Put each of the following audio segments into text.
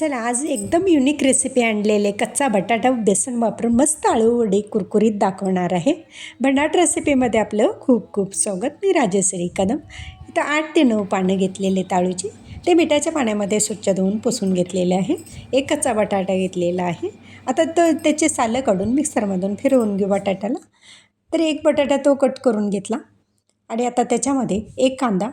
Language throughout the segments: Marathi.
चला आज एकदम युनिक रेसिपी आणलेले कच्चा बटाटा बेसन वापरून मस्त आळू वडी कुरकुरीत दाखवणार आहे. भन्नाट रेसिपीमध्ये आपलं खूप खूप स्वागत. मी राजश्री कदम. इथं आठ ते नऊ पानं घेतलेले ताळूची. ते मिठाच्या पाण्यामध्ये स्वच्छ धुवून पुसून घेतलेले आहे. एक कच्चा बटाटा घेतलेला आहे. आता तो त्याचे सालं काढून मिक्सरमधून फिरवून घेऊ बटाट्याला. तर एक बटाटा तो कट करून घेतला. आणि आता त्याच्यामध्ये एक कांदा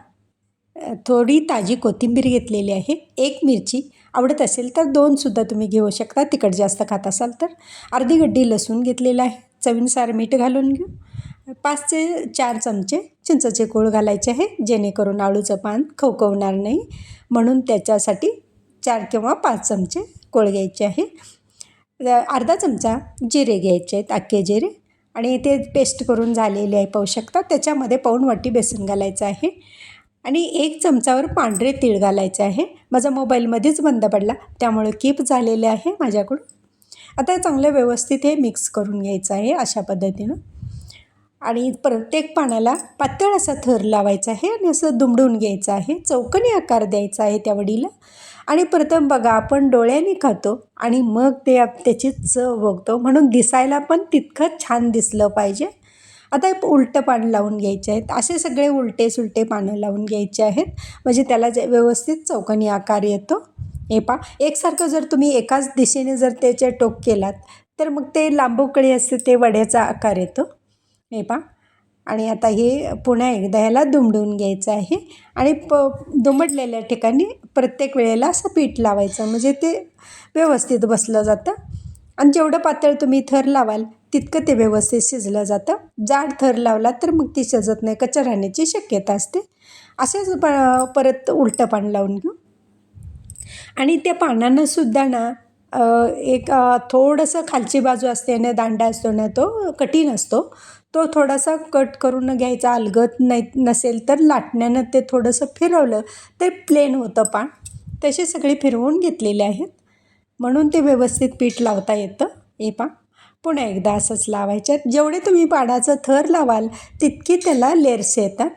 थोडी ताजी कोथिंबीर घेतलेली आहे एक मिरची. आवडत असेल तर दोनसुद्धा तुम्ही घेऊ शकता. तिखट जास्त खात असाल तर. अर्धी गड्डी लसूण घेतलेलं आहे. चवीनुसार मीठ घालून घेऊ. पाच ते चार चमचे चिंचाचे कोळ घालायचे आहे. जेणेकरून आळूचं पान खवखवणार नाही. म्हणून त्याच्यासाठी चार किंवा पाच चमचे कोळ घ्यायचे आहे. अर्धा चमचा जिरे घ्यायचे आहेत अख्खे जिरे. आणि ते पेस्ट करून झालेले आहे पाहू शकता. त्याच्यामध्ये पाऊण वाटी बेसन घालायचं आहे. आणि एक चमचावर पांढरे तीळ घालायचे आहे. माझा मोबाईलमध्येच बंद पडला. त्यामुळे कीप झालेले आहे माझ्याकडून. आता चांगलं व्यवस्थित हे मिक्स करून घ्यायचं आहे अशा पद्धतीनं. आणि प्रत्येक पाण्याला पातळ असा थर लावायचा आहे आणि असं दुमडून घ्यायचं आहे. चौकनी आकार द्यायचा आहे त्या वडीला. आणि प्रथम बघा आपण डोळ्याने खातो आणि मग ते त्याची चव बघतो. म्हणून दिसायला पण तितकंच छान दिसलं पाहिजे. आता उलटं पान लावून घ्यायचे आहेत. असे सगळे उलटे सुलटे पानं लावून घ्यायचे आहेत. म्हणजे त्याला जे व्यवस्थित चौकनी आकार येतो. हे पा एकसारखं जर तुम्ही एकाच दिशेने जर त्याचे टोक केलात तर मग ते लांबोकळी असते ते वड्याचा आकार येतो. हे पा आणि आता हे पुन्हा एकदा ह्याला दुमडून घ्यायचं आहे. आणि प दुमडलेल्या ठिकाणी प्रत्येक वेळेला असं पीठ लावायचं. म्हणजे ते व्यवस्थित बसलं जातं. आणि जेवढं पातळ तुम्ही थर लावाल तितकं ते व्यवस्थित शिजलं जातं. जाड थर लावला तर मग ती शिजत नाही कच्चा राहण्याची शक्यता असते. असेच प परत उलटं पान लावून घेऊ. आणि त्या पानांनासुद्धा ना एक थोडंसं खालची बाजू असते ना दांडा असतो ना तो कठीण असतो. तो थोडासा कट करून घ्यायचा अलगत नाही नसेल तर लाटण्यानं ते थोडंसं फिरवलं ते प्लेन होतं पान. तसे सगळे फिरवून घेतलेले आहेत. म्हणून ते व्यवस्थित पीठ लावता येतं हे पा पुन्हा एकदा असंच लावायच्यात जेवढे तुम्ही पाडाचं थर लावाल तितकी त्याला लेअर्स येतात.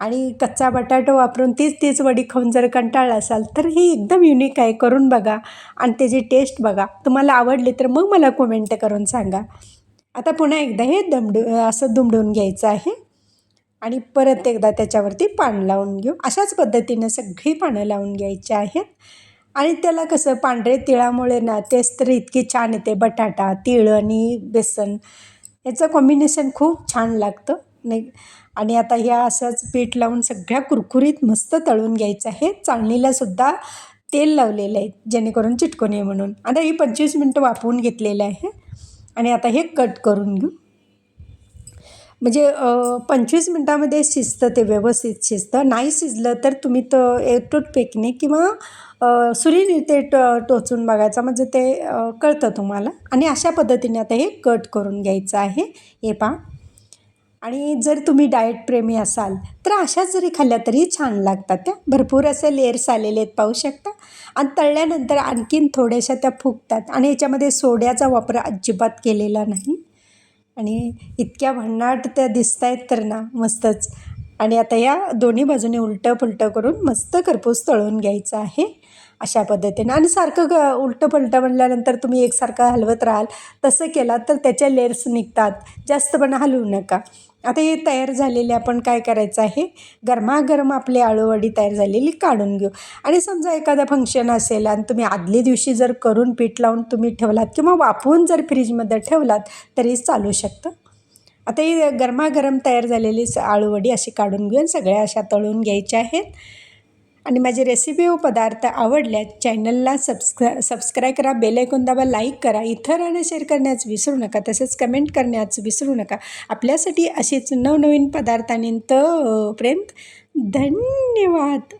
आणि कच्चा बटाटा वापरून तीच तीच वडी खाऊन जर कंटाळला असाल तर ही एकदम युनिक आहे. करून बघा आणि त्याची टेस्ट बघा. तुम्हाला आवडली तर मग मला कमेंट करून सांगा. आता पुन्हा एकदा हे दमडू असं दुमडून घ्यायचं आहे. आणि परत एकदा त्याच्यावरती पान लावून घेऊ. अशाच पद्धतीनं सगळी पानं लावून घ्यायची आहेत. आणि त्याला कसं पांढरे तिळामुळे ना तेच तर इतकी छान येते बटाटा तिळ आणि बेसन. याचं कॉम्बिनेशन खूप छान लागतं. नाही आणि आता ह्या असंच पीठ लावून सगळ्या कुरकुरीत मस्त तळून घ्यायचं आहे. चाळणीला सुद्धा तेल लावलेलं आहे जेणेकरून चिटकू नये म्हणून. आता ही पंचवीस मिनटं वाफवून घेतलेलं आहे. आणि आता हे कट करून घेऊ. म्हणजे पंचवीस मिनटामध्ये शिजतं ते व्यवस्थित शिजतं. नाही शिजलं तर तुम्ही तर एटूट पेकने किंवा सुरीने ते ट टोचून बघायचं. म्हणजे ते कळतं तुम्हाला. आणि अशा पद्धतीने आता हे कट करून घ्यायचं आहे. हे पहा. आणि जर तुम्ही डाएट प्रेमी असाल तर अशाच जरी खाल्ल्या तरी छान लागतात त्या. भरपूर असे लेअर्स आलेले आहेत पाहू शकता. आणि तळल्यानंतर आणखीन थोड्याशा त्या फुगतात. आणि याच्यामध्ये सोड्याचा वापर अजिबात केलेला नाही. आणि इतक्या भन्नाट त्या दिसत आहेत तर ना मस्तच. आणि आता या दोन्ही बाजूने उलटं पुलटं करून मस्त खरपूस तळून घ्यायचं आहे. अशा पद्धतीनं. आणि सारखं ग उलटं पलटं म्हणल्यानंतर तुम्ही एकसारखं हलवत राहाल तसं केलात तर त्याच्या लेअर्स निघतात. जास्त पण हलवू नका. आता हे तयार झालेले आपण काय करायचं आहे? गरमागरम आपली आळूवडी तयार झालेली काढून घेऊ. आणि समजा एखादं फंक्शन असेल आणि तुम्ही आदल्या दिवशी जर करून पीठ लावून तुम्ही ठेवलात किंवा वाफवून जर फ्रीजमध्ये ठेवलात तरी चालू शकतं. आता ही गरमागरम तयार झालेली स- आळूवडी अशी काढून घेऊन सगळ्या अशा तळून घ्यायच्या आहेत. आणि माझे रेसिपी व पदार्थ आवडल्या चॅनलला सबस्क्रा सबस्क्राईब करा बेलायकॉन दाबा लाईक करा इतरांना शेअर करण्यास विसरू नका तसेच कमेंट करण्यास विसरू नका. आपल्यासाठी अशीच नवनवीन पदार्थांनी तोपर्यंत धन्यवाद!